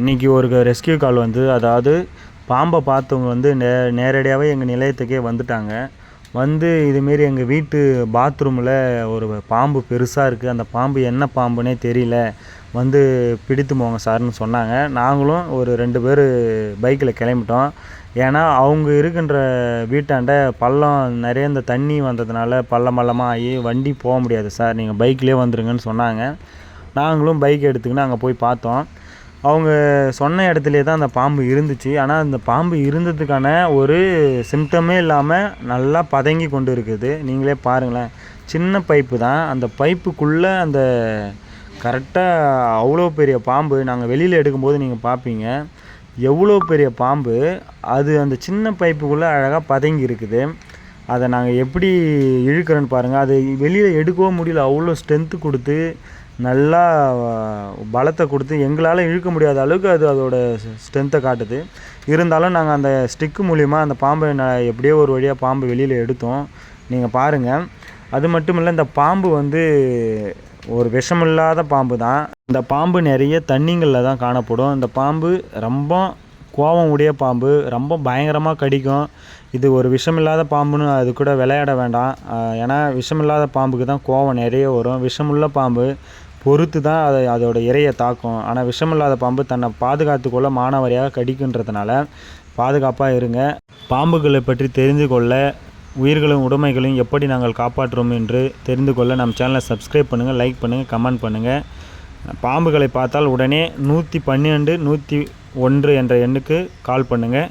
இன்றைக்கி ஒரு ரெஸ்கியூ கால் வந்து அதாவது பாம்பை பார்த்தவங்க வந்து நே நேரடியாகவே எங்கள் நிலையத்துக்கே வந்துட்டாங்க. வந்து இதுமாரி எங்கள் வீட்டு பாத்ரூமில் ஒரு பாம்பு பெருசாக இருக்குது அந்த பாம்பு என்ன பாம்புனே தெரியல. வந்து பிடித்து போங்க சார்னு சொன்னாங்க. நாங்களும் ஒரு ரெண்டு பேர் பைக்கில் கிளம்பிட்டோம். ஏன்னா அவங்க இருக்கின்ற வீட்டாண்ட பள்ளம் நிறைய இந்த தண்ணி வந்ததுனால பள்ளம் பள்ளமாக ஆகி வண்டி போக முடியாது சார். நீங்கள் பைக்கிலே வந்துருங்கன்னு சொன்னாங்க. நாங்களும் பைக் எடுத்துக்கின்னு அங்கே போய் பார்த்தோம். அவங்க சொன்ன இடத்துலையே தான் அந்த பாம்பு இருந்துச்சு. ஆனால் அந்த பாம்பு இருந்ததுக்கான ஒரு சிம்டமே இல்லாமல் நல்லா பதங்கி கொண்டு இருக்குது நீங்களே பாருங்களேன். சின்ன பைப்பு தான். அந்த பைப்புக்குள்ளே அந்த கரெக்டாக அவ்வளோ பெரிய பாம்பு நாங்கள் வெளியில் எடுக்கும்போது நீங்கள் பார்ப்பீங்க எவ்வளோ பெரிய பாம்பு அது அந்த சின்ன பைப்புக்குள்ளே அழகாக பதங்கி இருக்குது. அதை நாங்கள் எப்படி இழுக்கிறோன்னு பாருங்கள் அதை வெளியில் எடுக்கவும் முடியல. அவ்வளோ ஸ்ட்ரென்த்து கொடுத்து நல்லா பலத்தை கொடுத்து எங்களால் இழுக்க முடியாத அளவுக்கு அது அதோட ஸ்ட்ரென்த்தை காட்டுது. இருந்தாலும் நாங்கள் அந்த ஸ்டிக்கு மூலிமா அந்த பாம்பை நான் எப்படியோ ஒரு வழியாக பாம்பு வெளியில் எடுத்தோம். நீங்கள் பாருங்கள் அது மட்டும் இல்லை இந்த பாம்பு வந்து ஒரு விஷமில்லாத பாம்பு தான் இந்த பாம்பு நிறைய தண்ணிங்களில் தான் காணப்படும். இந்த பாம்பு ரொம்ப கோபம் உடைய பாம்பு ரொம்ப பயங்கரமாக கடிக்கும். இது ஒரு விஷமில்லாத பாம்புன்னு அது கூட விளையாட வேண்டாம். ஏன்னா விஷமில்லாத பாம்புக்கு தான் கோபம் நிறைய வரும். விஷமுள்ள பாம்பு பொறுத்து தான் அதை அதோட இரையை தாக்கும். ஆனால் விஷமில்லாத பாம்பு தன்னை பாதுகாத்துக்கொள்ள மானவரியாக கடிக்குன்றதுனால பாதுகாப்பாக இருங்க. பாம்புகளை பற்றி தெரிந்து கொள்ள உயிர்களும் உடைமைகளையும் எப்படி நாங்கள் காப்பாற்றுறோம் என்று தெரிந்து கொள்ள நம் சேனலை சப்ஸ்கிரைப் பண்ணுங்கள் லைக் பண்ணுங்கள் கமெண்ட் பண்ணுங்கள் பாம்புகளை பார்த்தால் உடனே நூற்றி பன்னிரெண்டு நூற்றி ஒன்று என்ற எண்ணுக்கு கால் பண்ணுங்கள்